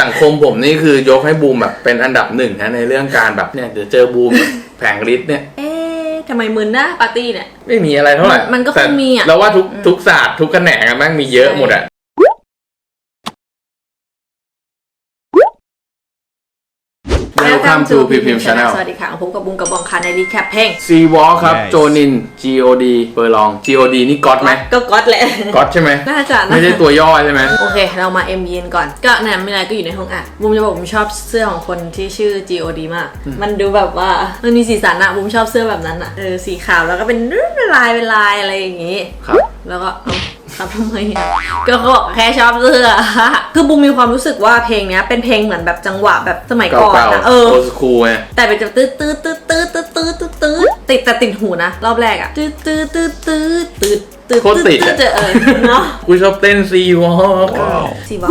สังคมผมนี่คือยกให้บูมแบบเป็นอันดับหนึ่งนะในเรื่องการแบบเนี่ยเดี๋ยวเจอบูมแผงฤทธิ์เนี่ย เอ๊ะทำไมมึนนะปาร์ตี้เนี่ย ไม่มีอะไรเท่าไหร่มันมันก็คงแต่มีอะเราว่าทุกทุกศาสตร์ทุกแขนงอะแม่งมีเยอะหมดอะ Welcome to p p m Channel สวัสดีค่ะพบกับบุ้งกับบองค่ะในรีแคปเพลง C Walk ครับ Yes โจนิน God เบอร์ลอง God นี่ก๊อตไหมก็ก๊อตแหละ ก๊อตใช่ไหมน่าจะนะ ไม่ใช่ตัวย่อใช่ไหม โอเค เรามา M ยีนก่อน ก็เนี่ยไม่ไรก็อยู่ในห้องอัดบุ้มจะบอกบุ้มชอบเสื้อของคนที่ชื่อ God มาก มันดูแบบว่า มันมีสีสันอะบุ้มชอบเสื้อแบบนั้นอะเออสีขาวแล้วก็เป็นลายเป็นลายอะไรอย่างงี้ ครับ แล้วก็เอา ครับทำไมอะก็เขาบอกแค่ชอบเสื้อคือบูมมีความรู้สึกว่าเพลงเนี้ยเป็นเพลงเหมือนแบบจังหวะแบบสมัยก่อนเก่านะๆเออโอสคูลไงแต่เป็นจะตื้อตื้อตื้อตื้อตื้อตื้อตื้อตื้อติดแต่ติดหูนะรอบแรกอะตื้อตื้อตื้อตื้อตื้อตื้อโคตรติดอะเจอเออเนาะกูชอบเต้น C Walk สีบอก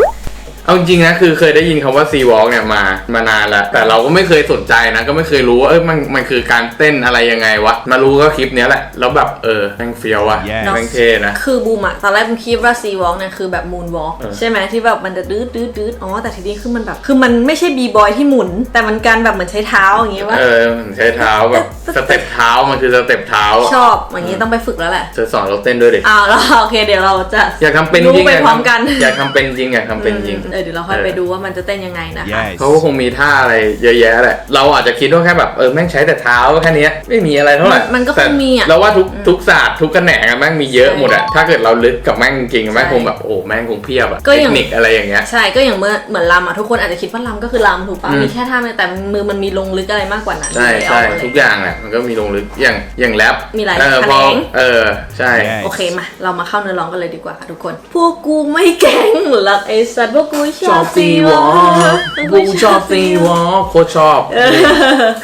เอาจริงๆนะคือเคยได้ยินคำว่า C Walk เนี่ยมามานานแล้ว แต่เราก็ไม่เคยสนใจนะ ก็ไม่เคยรู้ว่าเอ้ยมันมันคือการเต้นอะไรยังไงวะ มารู้ก็คลิปเนี้ยแหละ แล้วแบบเออแม่งเฟี้ยวอะ Yes แม่งเท่นะ คือบูมอะตอนแรกบูมคิดว่าซีวอล์กเนี่ยคือแบบมูนวอล์กเออใช่ไหมที่แบบมันจะดื้อดื้อดื้ออ๋อแต่ทีนี้คือมันแบบ คือมันไม่ใช่บีบอยที่หมุน แต่มันการแบบเหมือนใช้เท้าอย่างงี้ว่าเออมันใช้เท้าแบบ สเต็ปเท้ามันคือสเต็ปเท้าอะชอบอย่างงี้ต้องไปฝึกแล้วแหละเธอสอนเราเต้นด้วยดิอ้าวแล้วโอเคเดี๋ยวเราจะอยากทำเป็นจรู้ริงไปอยากพร้อมกันทำอยากทำเป็นจริงอยากทำเป็นจริงเออเดี๋ยวเราค่อยไปดูว่ามันจะเต้นยังไงนะคะ Yes เขาก็คงมีท่าอะไรเยอะแยะแหละเราอาจจะคิดว่าแค่แบบเออแม่งใช้แต่เท้าแค่เนี้ยไม่มีอะไรเท่าไหร่มันมันก็คงแต่มีอะเราว่าทุกทุกศาสตร์ทุกแขนงอะแม่งมีเยอะหมดอะใช่ถ้าเกิดเราลึกกับแม่งจริงๆแม่งใช่คงแบบโอ้แม่งคงเพียบอะก็เทอย่าคงนิคอะไรอย่างเงี้ยใช่ก็อย่างเมื่อเหมือนลำอะทุกคนอาจจะคิดว่าลำก็คือลำถูกปะอืมมีแค่ท่าแต่มือมันมีลงลึกอะไรมากกว่านั้นใช่ไม่ได้ใช่เอาอะไรทุกอย่างแหละมันก็มีลงลึกอย่างอย่างแรปมีหลายเออพอแขนง เออใช่ Yes โอเคมา เรามาเข้าเนื้อร้องกันเลยดีกว่าค่ะทุกคน พวกกูไม่แข็งหลักไอ้สัตว์พวกกูชชออบบซีวอลบูชอบซีวอลโคตรชอบ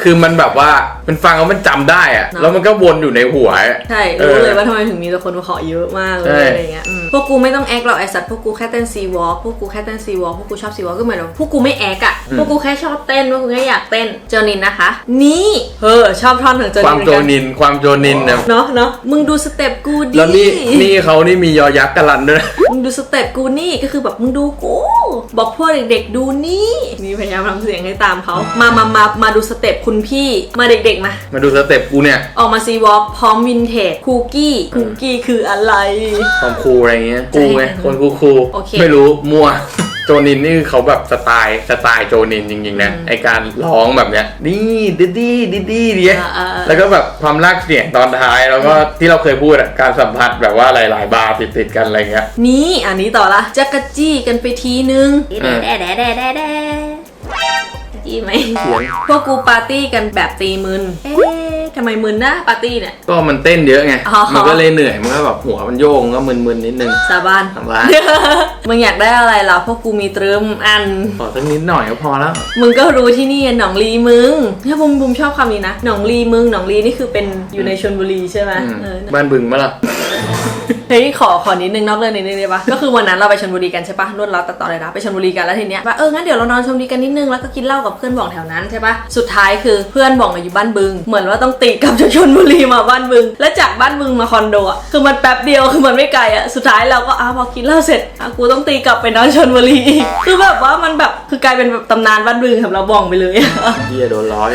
คือมันแบบว่า มันฟังแล้วมันจำได้อะ แล้วมันก็วนอยู่ในหัวอะ ใช่เอรู้อเลยว่าทำไมถึงมีแต่คนมาขอเยอะมากเลใช่ ยอะไรเงี้ยอืมพวกกูไม่ต้องแอคหรอกไอ้สัตว์พวกกูแค่เต้นซีวอล์กพวกกูแค่เต้นซีวอล์กพวกกูชอบซีวอล์กก็เหมือนแบบพวกกูไม่แอคอะพวกกูแค่ชอบเต้นพวกกูแค่อยากเต้นเจอนินนะคะ นี่เฮ้อชอบท่อนของเจอคนิวานมเหมือนโจกันนินความโจนินเนี่ยเนาะเนาะมึงดูสเต็ปกูดิแล้วนี่นี่เขานี่มียอยักษ์กะลันด้วยนะ มึงดูสเต็ปกูนี่ก็คือแบบมึงดูกู บอกพวกเด็กๆดูนี่นี่พยายามทำเสียงให้ตามเขามามามามาดูสเต็ปคุณพี่มาเด็กๆมามาดูสเต็ปกูเนี่ย ออกมาซีวอล์กพร้อมวินเทจคูกี้คูกี้คืออะไร ความคูลอะไรเงี้ยจะกูให้ไงกันคนคูคูลๆโอเคไม่รู้ มั่ว โจนินนี่คือเขาแบบสไตล์สไตล์โจนินจริงๆนะไอการร้องแบบเนี้ยนี่ดิดดี้ดิดดี้เนี่ยอ่าอ่าอ่าแล้วก็แบบความลากเสียงตอนท้ายแล้วก็ที่เราเคยพูดอะการสัมผัสแบบว่าหลายๆ บาร์ติดๆกันอะไรเงี้ยนี่อันนี้ต่อละจักรจี้กันไปทีนึงอืมแด่แด่แด่แด่แด่ จี้ไหมเสียง พวกกูปาร์ตี้กันแบบตีมึน เอ๊ะทำไมมึนนะปาร์ตี้เนี่ย ก็มันเต้นเยอะไง อ๋อ มันก็เลยเหนื่อย มันก็แบบหัวมันโยงก็มึนๆนิดนึงสาบานสาบาน มึงอยากได้อะไรเหรอพวกกูมีตรึมอัน ขอสักนิดหน่อยก็พอแล้ว มึงก็รู้ที่นี่หนองลีมึงเนี่ยบุมบุมชอบคำนี้นะหนองลีมึงหนองลีนี่คือเป็นอยู่ในชลบุรีใช่ไหมอืมเออ บ้านบึงมาล่ะเฮ้ยขอขอนิดนึงนอกเรื่องนิดนึงได้ปะก็คือวันนั้นเราไปชลบุรีกันใช่ปะนุ่นเราตัดต่อเลยนะไปชลบุรีกันแล้วทีเนี้ยว่าเอองั้นเดี๋ยวเรานอนชลบุรีกันนิดนึงแล้วก็กินเหล้ากับเพื่อนบ่องแถวนั้นใช่ปะสุดท้ายคือเพื่อนบ่องอะอยู่บ้านบึง เหมือนว่าต้องตีกลับจากชลบุรีมาบ้านบึง แล้วจากบ้านบึงมาคอนโดอะคือมันแป๊บเดียวคือมันไม่ไกลอะสุดท้ายเราก็อ้าวพอกินเหล้าเสร็จอะกูต้องตีกลับไปนอนชลบุรีอีกคือแบบว่ามันแบบคือกลายเป็นแบบตำนานบ้านบึงสำหรับบ่องไปเลยเฮียโดนล้อโด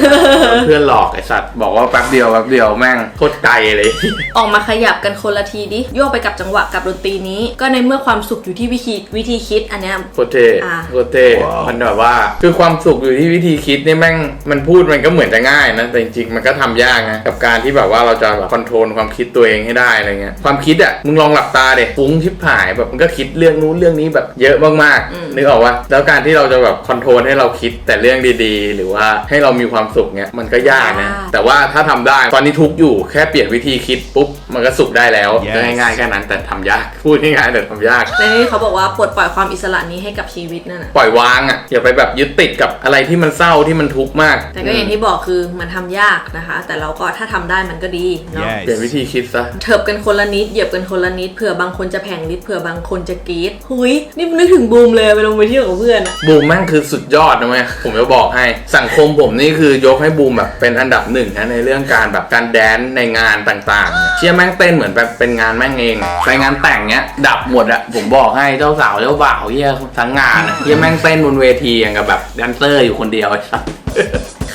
นเพื่อนหลอกไอสัตว์บอกว่าแป๊บเดียวแป๊บเดียวแม่งโคตรไกลเลย ออกมาขยับกันคนละทีดิโยกไปกับจังหวะกับดนตรีนี้ ก็ในเมื่อความสุขอยู่ที่วิธีวิธีคิดอันเนี้ย โคตรเท่อ่าโคตรเท่มันแบบว่า คือความสุขอยู่ที่วิธีคิดนี่แม่งมันพูดมันก็เหมือนจะง่ายนะ แต่จริงๆมันก็ทำยากนะ กับการที่แบบว่าเราจะแบบคอนโทรลความคิดตัวเองให้ได้อะไรเงี้ย ความคิดอะ มึงลองหลับตาเด็ฟุ้งชิบหายแบบมันก็คิดเรื่องนู้นเรื่องนี้แบบเยอะมากๆนึกออกว่าแล้วการที่เราจะแบบคอนโทรลให้เราคิดแต่เรื่องดีๆ หรือว่าให้เรามีความสุขเนี้ยมันก็ยากนะ แต่ว่าถ้าทำได้ ตอนนี้ทุกข์อยู่แค่เปลี่ยนวิธีคิดปุ๊บมันก็สุขได้แล้ว Yes ก็ง่ายๆแค่นั้นแต่ทำยากพูดง่ายๆแต่ทำยากในนี้เขาบอกว่าปลดปล่อยความอิสระนี้ให้กับชีวิตนั่นน่ะปล่อยวางอะอย่าไปแบบยึดติดกับอะไรที่มันเศร้าที่มันทุกข์มาก แต่ก็อย่างที่บอกคือมันทำยากนะคะ แต่เราก็ถ้าทำได้มันก็ดีเนาะเปลี่ยนวิ Yes ธีคิดซะเถิบกันคนละนิดเหยียบกันคนละนิดเผื่อบางคนจะแผงลิดเผื่อบางคนจะกรี๊ดหุยนี่นึกถึงบูมเลยไปลงไปเที่ยวกับเพื่อนอะบูมแม่งคือสุดยอดนะเว้ยผมจะบอกให้สังคมผมนี่คือยกให้บูมแบบเป็นอันดับหนึ่งนะในเรื่องการแบบการแดนซ์ในงานต่างๆเชี่ยแม่งเต้นเหมือนแบบเป็นงานแม่งเองไปงานแต่งเนี้ย ดับหมดอะผมบอกให้เจ้าสาวเจ้าบ่าวเฮียทั้งงานอะเฮียแม่งเต้นบนเวทีอย่างกับแบบแดนเซอร์อยู่คนเดียวไอ้สัส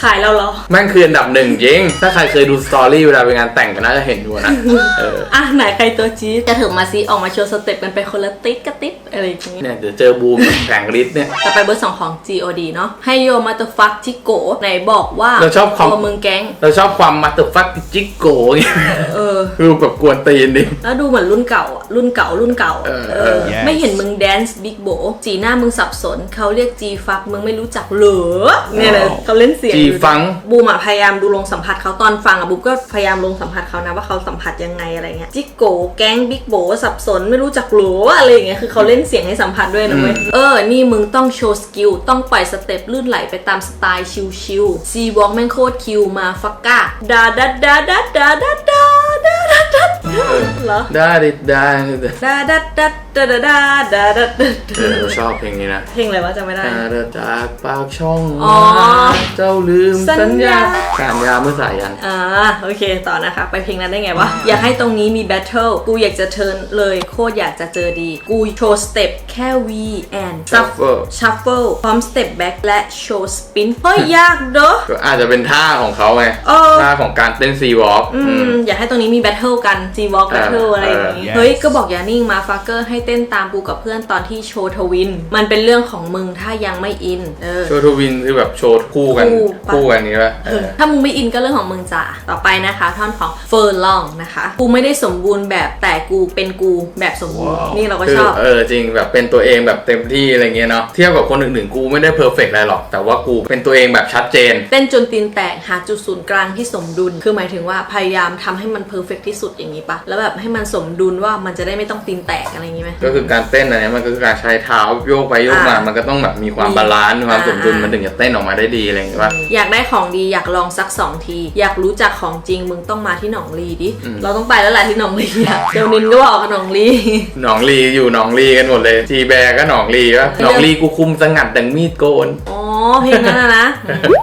ขายเราเหรอ แม่งคืออันดับหนึ่งจริง ถ้าใครเคยดูสตอรี่เวลาไปงานแต่งก็น่าจะเห็นอยู่นะเอออะไหนใครตัวจี๊ดจะถึงมาซิออกมาโชว์สเต็ปกันไปคนละติ๊กกระติ๊บอะไรอย่างงี้เนี่ยเดี๋ยวเจอบูมกับแผงฤทธิ์เนี่ย ต่อไปเบอร์สองของ God เนาะให้โยมาตฟักจิโกไหนบอกว่าเราชอบความ ตัวมึงแก๊ง เราชอบความมาเตอร์ฟักจิกโกเงี้ยเออคือแบบกวนตีนดิ แล้วดูเหมือนรุ่นเก่าอะรุ่นเก่ารุ่นเก่าอะเออเออ Yes ไม่เห็นมึงแดนซ์บิ๊กโบสีหน้ามึงสับสน เขาเรียกจีฟักมึงไม่รู้จักเหรอเนี่ยเลยเขาเล่นเสียงจีอยู่ฟัง บูมอะพยายามดูลงสัมผัสเขาตอนฟังอะบูมก็พยายามลงสัมผัสเขานะว่าเขาสัมผัสยังไงอะไรเงี้ยจิโกแก๊งบิ๊กโบสับสนไม่รู้จักเหรออะไรอย่างเงี้ยคือเขาเล่นเสียงให้สัมผัสด้วยนะเว้ยเออนี่มึงต้องโชว์สกิลต้องปล่อยสเต็ปลื่นไหลไปตามสไตล์ชิลๆซีวอล์กแม่งโคตรคิวมาฟักก้าดาดาดาดาดาดาดาดาดาดาเหรอได้ดิได้ดิดาดาดาดาดาดาดาดาเออชอบเพลงนี้นะเพลงอะไรวะจำไม่ได้ตาเดินจากปากช่องอ๋อเจ้าลืมสัสัญญญา ญาสัญญาเมื่อสายยัน อ่าโอเคต่อนะคะ ไปเพลงนั้นได้ไงวะ อยากให้ตรงนี้มีแบทเทิลกูอยากจะเทิร์นเลยโคตรอยากจะเจอดี กูโชว์สเต็ปแค่ V and Shuffle shuffle พร้อมสเต็ปแบ็กและโชว์สปินเฮ้ยยากเด้อ ก็อาจจะเป็นท่าของเขาไง เออ ท่าของการเต้นซีวอล์ก อืมอยากให้ตรงนี้มีแบทเทิลกัน G Walk เออ Battle อะไรอย่างงี้ เออ เฮ้ย ก็บอกอย่านิ่งมาฟักเกอร์ให้เต้นตามกูกับเพื่อนตอนที่โชว์ทวิน มันเป็นเรื่องของมึงถ้ายังไม่อิน เออ โชว์ทวินคือแบบโชว์คู่กันคู่ปะ คู่กันนี้ป่ะเออถ้ามึงไม่อินก็เรื่องของมึงจ้ะต่อไปนะคะ ท่อนของเฟอร์ลองนะคะ กูไม่ได้สมบูรณ์แบบแต่กูเป็นกูแบบสมบูรณ์ นี่เราก็คือชอบ เออจริงแบบเป็นตัวเองแบบเต็มที่อะไรเงี้ยเนาะเทียบกับคนอื่นๆกูไม่ได้เพอร์เฟกต์อะไรหรอก แต่ว่ากูเป็นตัวเองแบบชัดเจน เต้นจนตีนแตกหาจุดศูนย์กลางที่สมดุล คือหมายถึงว่าพยายามทำให้มันเพอร์เฟกที่สุดอย่างนี้ปะแล้วแบบให้มันสมดุลว่ามันจะได้ไม่ต้องตีนแตกอะไรอย่างงี้ไหมก็คือการเต้นอันเนี้ยมันก็คือการใช้เท้าโยกไปโยกมาอ่ามัมันก็ต้องแบบมีความมีบาลานซ์มีความอ่า สมดุลอ่ามัมันถึงจะเต้นออกมาได้ดีอะไรอย่างเงี้ยป่ะอยากได้ของดีอยากลองสักสองที อยากรู้จักของจริงมึงต้องมาที่หนองลีดิเราต้องไปแล้วแหละที่หนองลีอะเดี๋ยวนินก็บอกกับหนองลี หนองลีอยู่หนองลีกันหมดเลยทีแบร์ก็หนองลีป่ะหนองลีกูคุมสงัดดังมีดโกน อ๋อเพลงนั้นนะนะ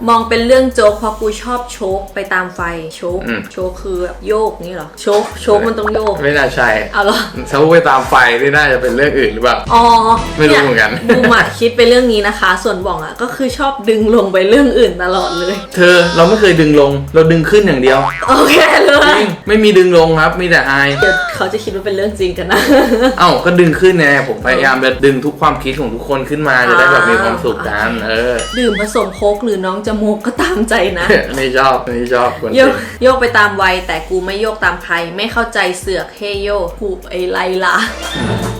มองเป็นเรื่องโจ๊กเพราะกูชอบโชกไปตามไฟโชกอืม โชกคือแบบโยกนี่เหรอโชกโชกมันต้องโยกไม่น่าใช่เอาเหรอ ถ้าไปตามไฟนี่น่าจะเป็นเรื่องอื่นหรือเปล่า อ๋อไม่รู้เหมือนกันดูหมาคิดไปเรื่องนี้นะคะ ส่วนบ่องอะก็คือชอบดึงลงไปเรื่องอื่นตลอดเลย เธอเราไม่เคยดึงลง เราดึงขึ้นอย่างเดียว โอเคเลจย ริงไม่มีดึงลงครับมีแต่ไฮเดี๋ยวเขาจะคิดว่าเป็นเรื่องจริงกันนะ เอ้าก็ดึงขึ้นไงผมพยายามจะดึงทุกความคิดของทุกคนขึ้นมาจะได้แบบมีความสุขกันเออ ดื่มผสมโค้กหรือน้องจะโมกก็ตามใจนะอันนี้ชอบอันนี้ชอบคนจโยริกงโยกไปตามวัยแต่กูไม่โยกตามใคร ไม่เข้าใจเสือกเฮโยผูกไอไลลา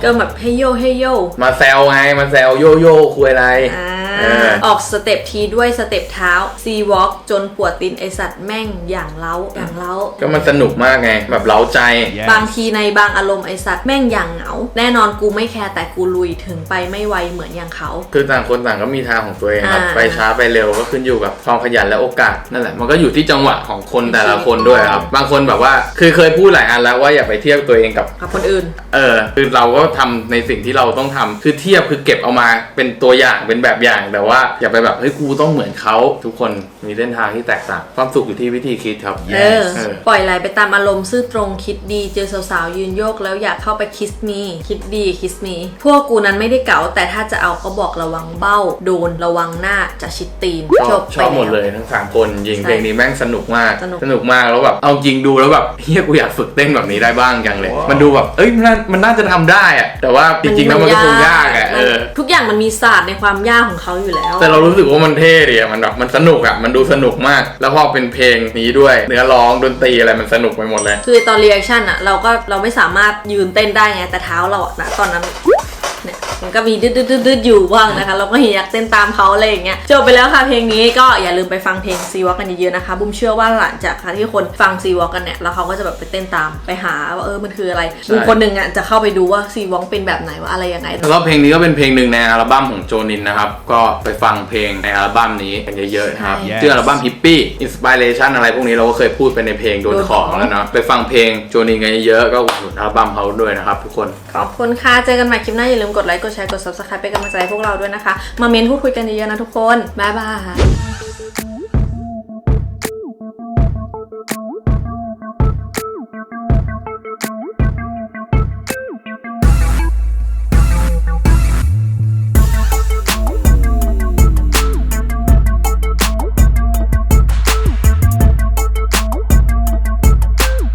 ก็แบบเฮโยเฮโยมาแซวไงมาแซวโยโย่คุยอะไร อ่าเออ ออกสเต็ปทีด้วยสเต็ปเท้าซีวอล์กจนปวดตีนไอสัตว์แม่งอย่างเล้าอย่างเล้า ก็มันสนุกมากไง แบบเล้าใจ Yes บางทีในบางอารมณ์ไอสัตว์แม่งอย่างเหงา แน่นอนกูไม่แคร์แต่กูลุยถึงไปไม่ไวเหมือนอย่างเขา คือต่างคนต่างก็มีทางของตัวเองครับ อ่า ไปช้าไปเร็วก็ขึ้นอยู่กับความขยันและโอกาสนั่นแหละ มันก็อยู่ที่จังหวะของคนแต่ละคนด้วยครับ บางคนแบบว่า คือเคยพูดหลายอันแล้วว่าอย่าไปเทียบตัวเองกับ กับคนอื่น เออคือเราก็ทำในสิ่งที่เราต้องทำคือเทียบคือเก็บเอามาเป็นตัวอย่างเป็นแบบอย่างแต่ว่าอย่าไปแบบเฮ้ยกูต้องเหมือนเขาทุกคนมีเส้นทางที่แตกต่างความสุขอยู่ที่วิธีคิดครับเออเออ ปล่อยไหลไปตามอารมณ์ซื่อตรงคิดดีเจอสาวๆยืนโยกแล้วอยากเข้าไปคิสมีคิดดีคิสมีพวกกูนั้นไม่ได้เก๋าแต่ถ้าจะเอาก็บอกระวังเบ้า โดนระวังหน้าจะชิดตีนชอบชอบหมดไปเลแวยทั้งสามคนยิงใช่เพลงนี้แม่งสนุกมากสนุกมากแล้วแบบเอาจริงดูแล้วแบบเฮียกูอยากฝึกเต้นแบบนี้ได้บ้างจังเลย มันดูแบบเอ้ยมันน่ามันน่าจะทำได้อะแต่ว่าจริงๆแล้วมันก็คงยากอะเออ ทุกอย่างมันมีศาสตร์ในความยากของเขาอยู่แล้ว แต่เรารู้สึกว่ามันเท่ดีอะมันแบบมันสนุกอะมันดูสนุกมาก แล้วพอเป็นเพลงนี้ด้วย เนื้อร้องดนตรีอะไรมันสนุกไปหมดเลย คือตอนรีแอคชั่นอะเราก็เราไม่สามารถยืนเต้นได้ไงแต่เท้าเราอะนะตอนนั้นเนี่ย มันก็มีดืดดืดดืดอยู่บ้างนะคะเราก็อยากเต้นตามเขาอะไรอย่างเงี้ยจบไปแล้วค่ะเพลงนี้ก็อย่าลืมไปฟังเพลงซีวอกันเยอะๆนะคะบุ้มเชื่อว่าหลังจากที่คนฟังซีวอกันเนี่ยแล้วเขาก็จะแบบไปเต้นตามไปหาว่าเออมันคืออะไรบุ้มคนหนึ่งอะจะเข้าไปดูว่าซีวอเป็นแบบไหนว่าอะไรยังไงแล้วก็เพลงนี้ก็เป็นเพลงหนึ่งในอัลบั้มของโจนินนะครับก็ไปฟังเพลงในอัลบั้มนี้กันเยอะๆนะครับใช่ชื่ออัลบั้มฮิปปี้อินสปิเรชันอะไรพวกนี้เราก็เคยพูดไปในเพลงโดนโดนขขอองงแล้วเนาะไปฟังเพลงโจนินกันเยอะๆก็อุดหนุนอัลบั้มเขาด้วยนะครับทุกคนขอบคุณค่ะเจอกันใหม่คลิปหน้าอย่าลืมกดไลค์กดแชร์ กด subscribe เป็นกำลังใจให้พวกเราด้วยนะคะ มาเมนพูดคุยกันเยอะๆนะทุกคน บ๊ายบาย